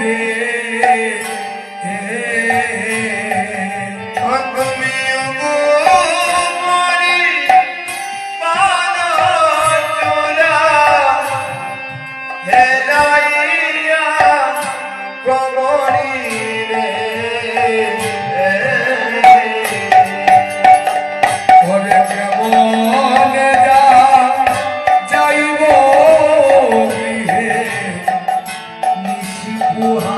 Yeah. 我操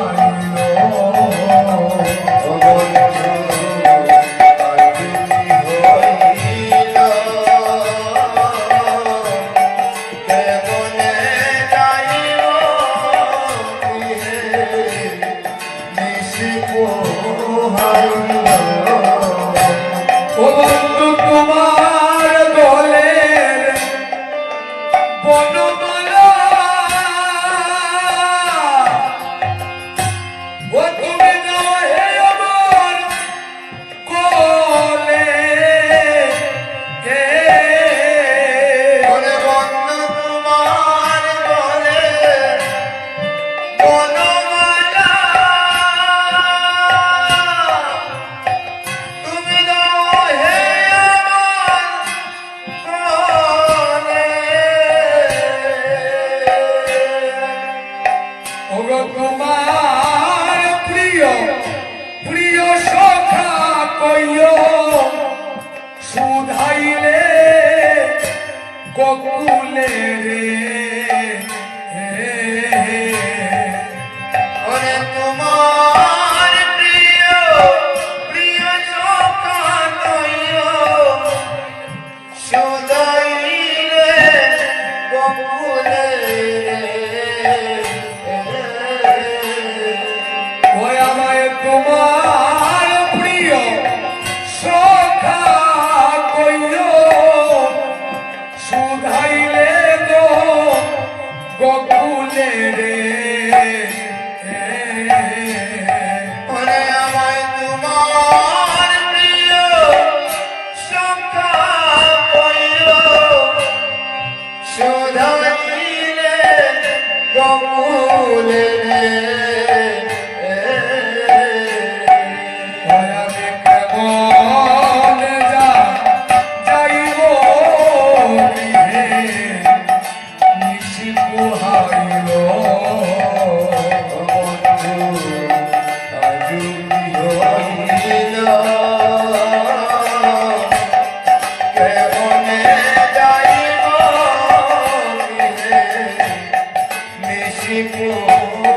What পাইলে গোকুলে রে। প্রিয় সদাইলে গোকুলে রে। তোমার 寂寞。